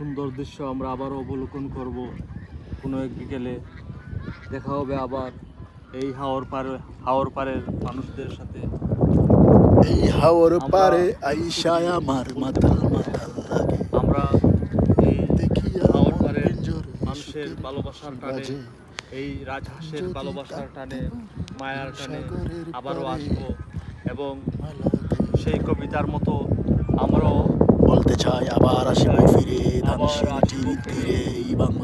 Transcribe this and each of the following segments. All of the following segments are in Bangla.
সুন্দর দৃশ্য আমরা আবারও অবলোকন করব কোনো এক বিকেলে। দেখা হবে আবার এই হাওর পারে হাওর পারের মানুষদের সাথে। এই হাওর পারে আইসায় আমার মাতাল মাতাল লাগে। আমরা এই দেখিয়া হাওর পিঞ্জরে মানুষের ভালোবাসার টানে এই রাজহাঁসের ভালোবাসার টানে মায়ার টানে আবারও পারে। আসব এবং সেই কবিতার মতো আমরাও বলতে চাই আবার আসিব ফিরে।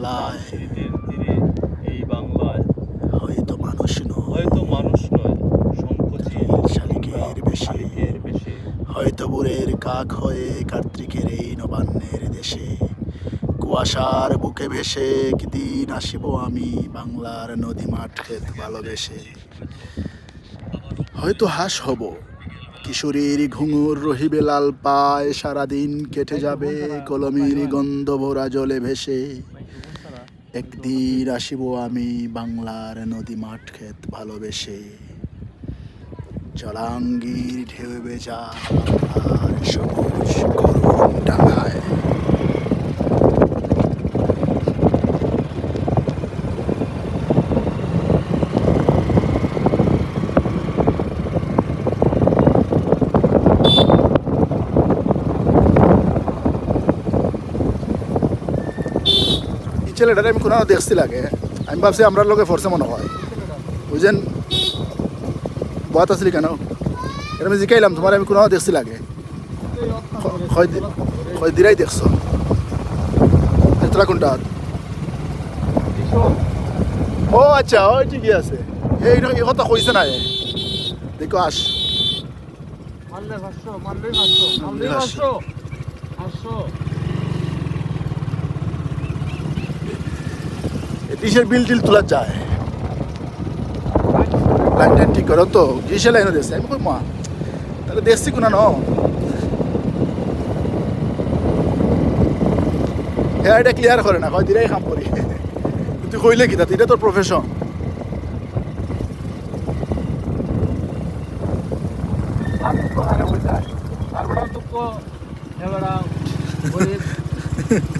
বাংলায়। স্মৃতির তীরে এই বাংলায় হয়তো মানুষ নয়। হয়তো মানুষ নয় সংকোচিত শালিকের বেশে। হয়তো বুড়ের কাক হয়ে কার্তিকের এই নবান্নের দেশে। কুয়াশার বুকে ভেসে একদিন আসিব আমি বাংলার নদী মাঠ ক্ষেত ভালোবেসে। হয়তো হাস হব কিশোরীর ঘুঙুর রহিবে লাল পায় সারাদিন কেটে যাবে কলমির গন্ধ ভরা জলে ভেসে। একদিন আসিব আমি বাংলার নদী মাঠ খেত ভালোবেসে। জলাঙ্গির ঢেউ বেজা সবুজ ডাঙায়। ছেলেটারে আমি কোনো দেখছি লাগে। আমি ভাবছি আমরা লোকে ফোর্সে মনে হয়। বুঝছেন বয়াত আসলি কেন? এটা আমি জিকাইলাম তোমার আমি কোনো দেখছি লাগে। দিরাই দেখছ। তোরা কোনটা ও আচ্ছা ওই ঠিকই আছে। এই কথা কইছে না। দেখো আস। মারলে ভাষ্য মারলেই ভাষ্য মারলেই ভাষ্য। ভাষ্য ডিশের বিল টিল তোলা যায়? লাইন টাইন ঠিক করো তো ডিশের লাইনও দেখছি আমি কই মা তাহলে দেখছি কোনা ন হ্যাঁ এটা ক্লিয়ার করে না হয় দিরাই কাম করি। তুই কইলে কি তাতে? এটা তোর প্রফেশন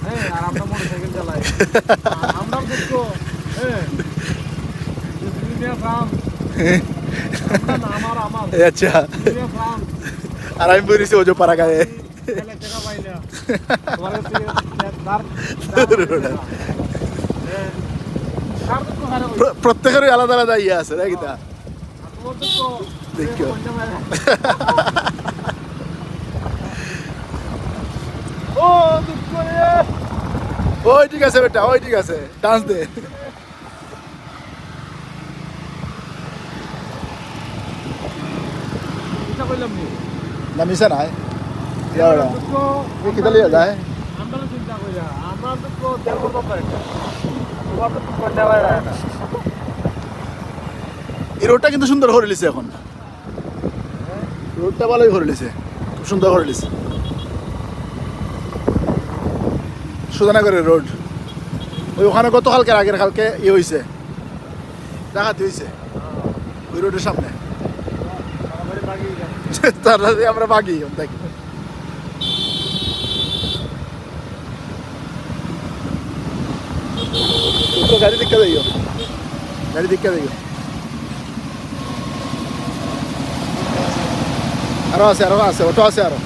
হ্যাঁ আর আমরা মোটরসাইকেল চালাই। আচ্ছা আর আমি বলেছি ওজো পাড়া গায়ে? প্র- প্রত্যেকেরই আলাদা আলাদা ইয়ে আছে নাকি তা দুঃখ দেখিও। ও দুঃখ রে ওই ঠিক আছে বেটা ওই ঠিক আছে ডান্স দে। না? মিশা নাই। এই যায়। আমরা চিন্তা করি আমরা তো দেড় এই রোডটা কিন্তু সুন্দর করে লিছে এখন। রোডটা ভালোই করে লিছে খুব সুন্দর করে লিছে সুধানগরের রোড ওই ওখানে গত কালকে আগের কালকে ইয়ে হয়েছে ডাকাতি হয়েছে ওই রোডের সামনে। তার আমরা বাগি, দেখি। গাড়ি দিকে দিও গাড়ি দিকে দিও আরও আছে আরও আছে, অটো আছে আরও।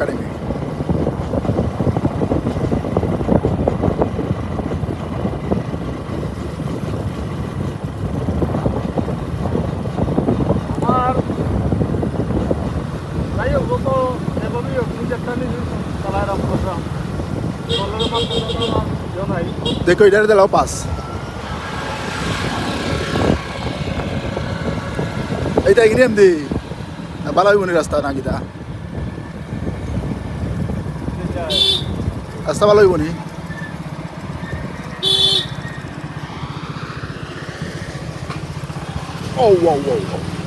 বাংলাদেশ ফ্যামিলি একাডেমি আমার যাই হোক তো এভাবেই হোক নিজের টানি চালায় রাখ করলাম চলার মাত্র নাই দেখো এটার দিলাও পাস এইটা এগিয়ে দি না ভালো হইব নি রাস্তা না কিতা রাস্তা ভালো হইব নি ও ও ও ও।